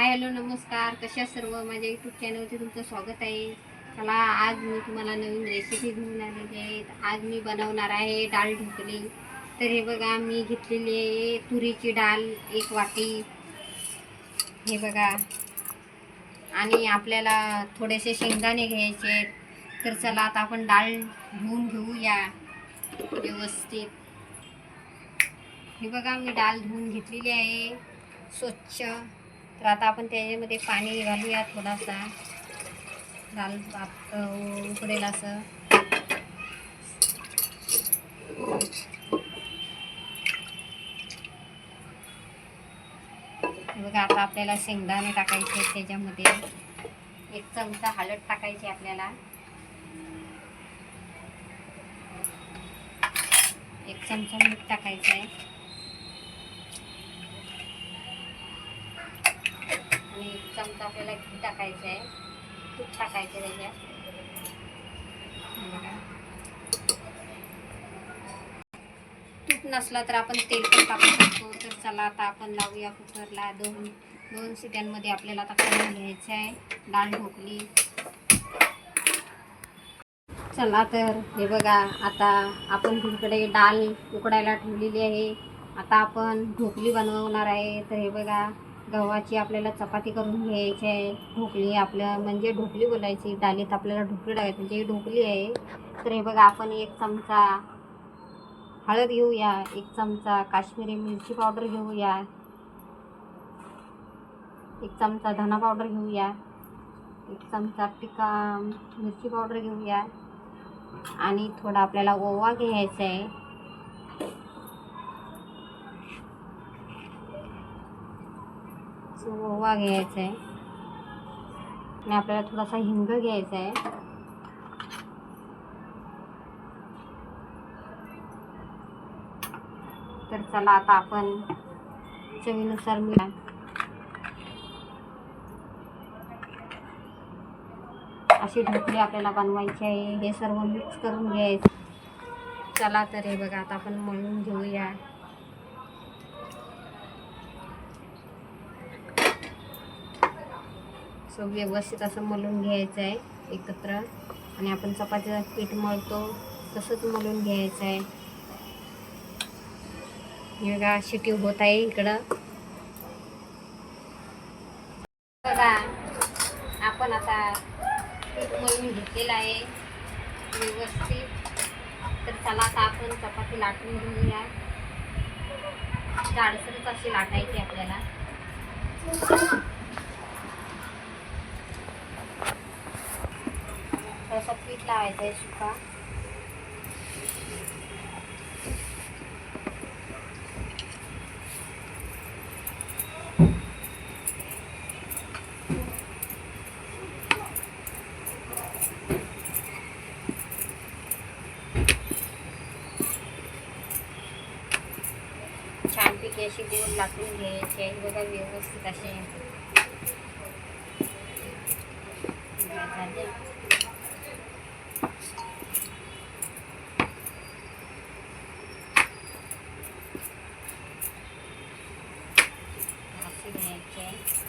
Hi hello नमस्कार. कशा सर्व? माझ्या यूट्यूब चॅनलवरती तुमचं स्वागत आहे. चला आज मी तुम्हाला नवीन रेसिपी घेऊन आलेली आहे. आज मी बनवणार आहे डाळ ढोकली. तर हे बघा मी घेतलेली आहे तुरीची डाळ एक वाटी. हे बघा. आणि आपल्याला थोडेसे शेंगदाणे घ्यायचे आहेत. तर चला आता आपण डाळ धुवून घेऊया व्यवस्थित. हे बघा मी डाळ धुवून घेतलेली आहे. स्वच्छ. तर आता आपण त्याच्यामध्ये पाणी घालूया थोडासा. डाळ उकडेल असं. बघा आता आपल्याला शेंगदाणे टाकायचे त्याच्यामध्ये. एक चमचा हळद टाकायची आपल्याला. एक चमचा मीठ टाकायचं आहे आणि एक चमचा आपल्याला घी टाकायचं आहे. तूप टाकायचं त्याच्यात. तूप नसला तर आपण तेल पण टाकू शकतो. तर चला आता आपण लावूया कुकरला. दोन दोन सिट्यांमध्ये आपल्याला आता करून घ्यायचं आहे. डाळ ढोकली. चला तर हे बघा. आता आपण इकडे डाळ उकडायला ठेवलेली आहे. आता आपण ढोकली बनवणार आहे. तर हे बघा. गव्हाची आपल्याला चपाती करून घ्यायची आहे ढोकली आपलं म्हणजे ढोकली बोलायची डालीत आपल्याला ढोकली टाकायची म्हणजे ही ढोकली आहे. तर हे बघा आपण एक चमचा हळद घेऊया एक चमचा काश्मीरी मिरची पावडर घेऊया एक चमचा धना पावडर घेऊया एक चमचा टिका मिरची पावडर घेऊया आणि थोडा आपल्याला ओवा घ्यायचा आहे. ओवा घ्यायचा आहे आणि आपल्याला थोडासा हिंग घ्यायचा आहे तर चला आता आपण चवीनुसार मिळा. अशी ढोकली आपल्याला बनवायची आहे. हे सर्व मिक्स करून घ्यायचं. चला तर हे बघा आता आपण मळून घेऊया. सो व्यवस्थित असं मलून घ्यायचं आहे एकत्र. आणि आपण चपातीचा पीठ मळतो तसंच मलून घ्यायचं आहे. हे बघा शिटी होत आहे इकडं. बघा आपण आता पीठ मळून घेतलेलं आहे व्यवस्थित. तर चला आता आपण चपाती लाटून घेऊया. जाडसरच अशी लाटायची आपल्याला. थोडासा पीठ लावायचं आहे सुका. छानपैकी अशी देऊन लाटून घ्यायची बघा व्यवस्थित असे घ्यायचे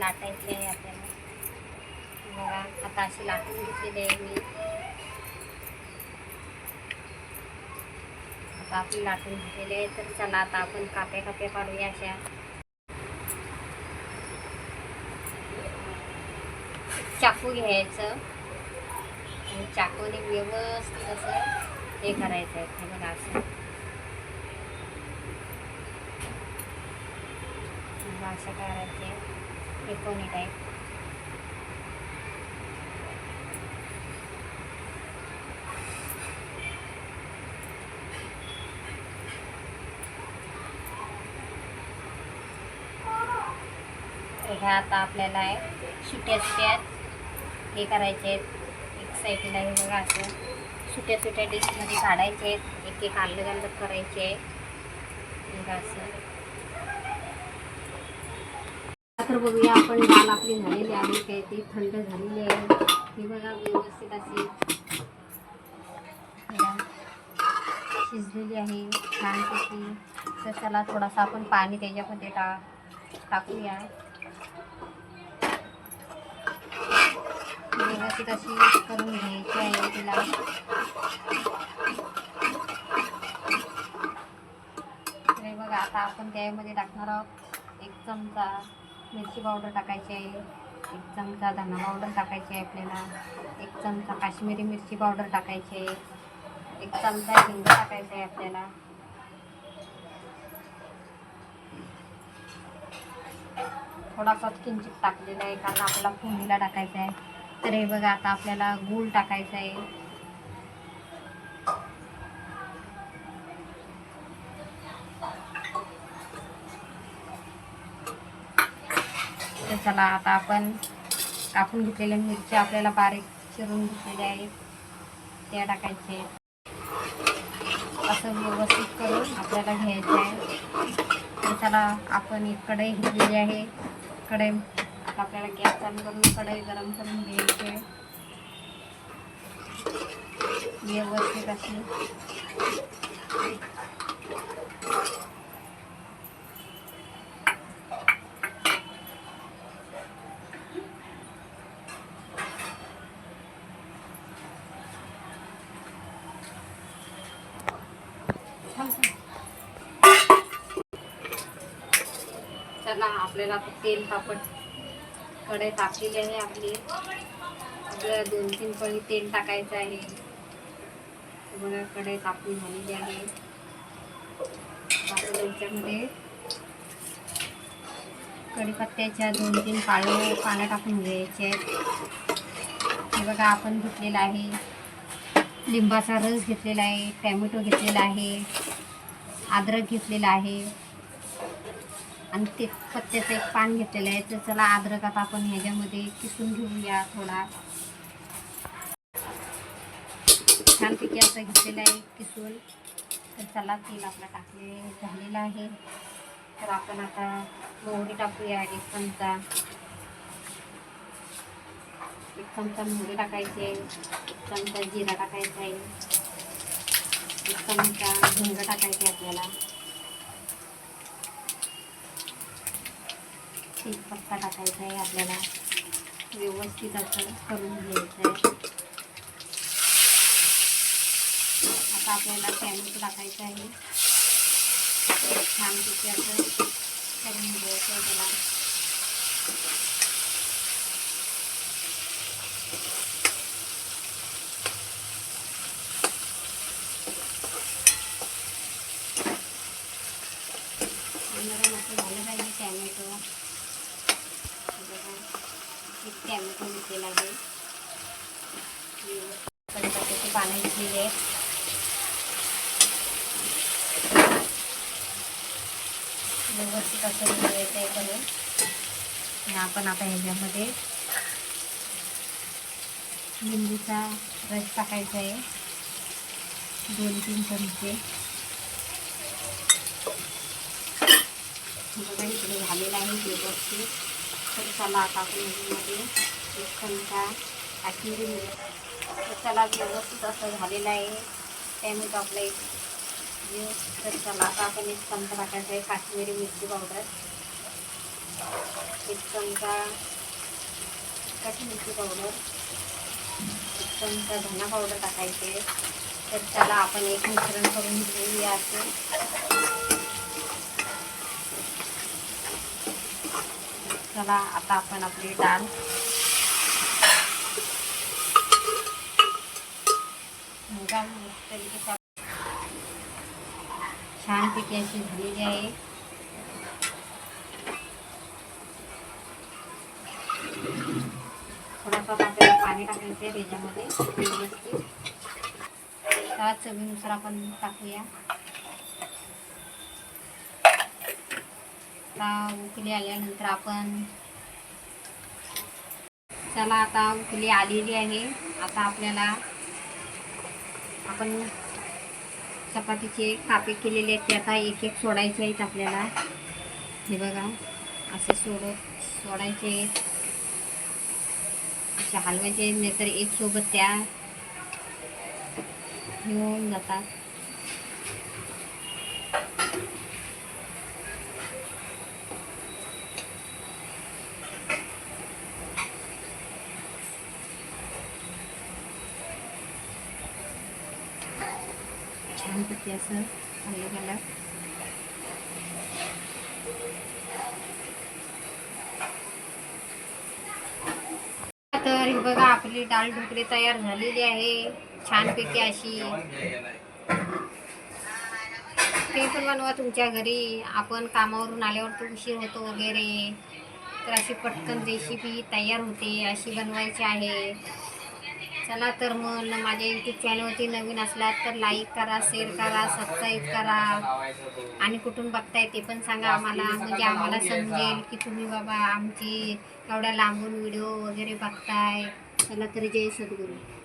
लाटायचे आहे आपल्याला बघा आता अशी लाटून घेतलेली आहे मी आता आपली लाटून घेतलेले आहे तर चला आता आपण काप्या काप्या काढूया अशा चाकू घ्यायचं आणि चाकूने व्यवस्थित असं हे करायचं आहे हे बघा असं. असं करायचे कोणी टाईप. ह्या आता आपल्याला आहे सुट्या सुट्या हे करायचे आहेत. एक साईडला हे बघा असं. सुट्या सुट्या डिशमध्ये काढायचे आहेत एक एक अलग अलग करायचे. आहे असं. तर बघूया आपण दाल आपली झालेली आहे काय ती थंड झालेली आहे. ही बघा व्यवस्थित अशी शिजलेली आहे छानपैकी. तर चला थोडासा आपण पाणी त्याच्यामध्ये टा टाकूया. व्यवस्थित अशी करून घ्यायची आहे तिला. तर बघा आता आपण त्यामध्ये टाकणार आहोत एक चमचा मिरची पावडर टाकायची आहे एक चमचा धना पावडर टाकायची आहे आपल्याला एक चमचा काश्मीरी मिरची पावडर टाकायची आहे एक चमचा हिंग टाकायचा आहे आपल्याला. थोडासा किंचित टाकलेला आहे कारण आपल्याला फोडणीला टाकायचा आहे. तर हे बघा आता आपल्याला गूळ टाकायचा आहे चला आता आपण कापून घेतलेल्या मिरच्या आपल्याला बारीक चिरून घेतलेल्या आहेत. त्या टाकायचे आहेत. असं व्यवस्थित करून आपल्याला घ्यायचं आहे. तर चला आपण एक कढई घेतलेली आहे. कढई आता आपल्याला गॅस चालू करून कढई गरम करून घ्यायची आहे. व्यवस्थित अशी. आपल्याला तेल पापड कढई तापलेली आहे आपली. आपल्याला दोन तीन पळी तेल टाकायचं आहे. बघा कढई तापली झालेली आहे. त्याच्यामध्ये कढीपत्त्याच्या दोन तीन पाळं पानं टाकून घ्यायचे आहेत. हे बघा आपण घेतलेलं आहे. लिंबाचा रस घेतलेला आहे टॅमॅटो घेतलेला आहे अद्रक घेतलेला आहे. आणि ते पत्त्याचं एक पान घेतलेलं आहे तर चला अद्रक आता आपण ह्याच्यामध्ये किसून घेऊया थोडा. छानपैकी असं घेतलेलं आहे किसून. तर चला तेल आपला टाकले झालेलं आहे. तर आपण आता मोहरी टाकूया एक चमचा. एक चमचा मोहरी टाकायची आहे एक चमचा जिरा टाकायचा आहे एक चमचा हिंग टाकायचे आपल्याला. तेजपत्ता टाकायचा आहे आपल्याला. व्यवस्थित असं करून घ्यायचं आहे. आता आपल्याला टॅमॅटो टाकायचं आहे. छानपैकी असं करून घ्यायचं आहे त्याला नरम असं झालं पाहिजे टॅमॅटो बघा एक टॅमॅटो घेतलेला आहे कढीपत्त्याचे पानं घेतलेली आहेत व्यवस्थित असं घ्यायचं आहे करून आपण आता ह्याच्यामध्ये लिंबूचा रस टाकायचा आहे. दोन तीन चमचे. बघा इकडे झालेलं आहे व्यवस्थित. तर चला आता आपण ह्याच्यामध्ये एक चमचा काश्मीरी मिरची चला व्यवस्थित असं झालेलं आहे. त्यामुळे आपला एक तर चला आता आपण एक चमचा टाकायचा आहे काश्मीरी मिरची पावडर. एक चमचा कशी मिरची पावडर? एक चमचा धना पावडर टाकायचे तर त्याला आपण एक मिश्रण करून घेऊया असं. चला आता आपण आपली डाळ मुगा तरीके छानपैकी अशी झालेली आहे. थोडासा आपल्याला पाणी टाकायचं आहे त्याच्यामध्ये व्यवस्थित. त्या चवीनुसार आपण टाकूया. आता उकली आल्यानंतर आपण चला आता उकली आलेली आहे. आता आपल्याला आपण चपातीचे कापे केलेले आहेत ते आता एक एक सोडायचे आहेत आपल्याला. हे बघा असे सोडत सोडायचे. आहेत असे हलवायचे नाहीतर एकसोबत त्या घेऊन जातात. छानपैकी असं खाल्लं गेलं. तर हे बघा आपली डाळ ढोकळी तयार झालेली आहे. छानपैकी अशी. ते पण बनवा तुमच्या घरी. आपण कामावरून आल्यावर तो उशीर होतो वगैरे. तर अशी पटकन रेसिपी तयार होते अशी बनवायची आहे. चला तर मग माझ्या यूट्यूब चॅनलवरती नवीन असलात तर लाईक करा शेअर करा सबस्क्राईब करा. आणि कुठून बघताय ते पण सांगा आम्हाला. म्हणजे आम्हाला समजेल की तुम्ही बाबा आमची एवढ्या लांबून व्हिडिओ वगैरे बघताय. चला तर जय सद्गुरू.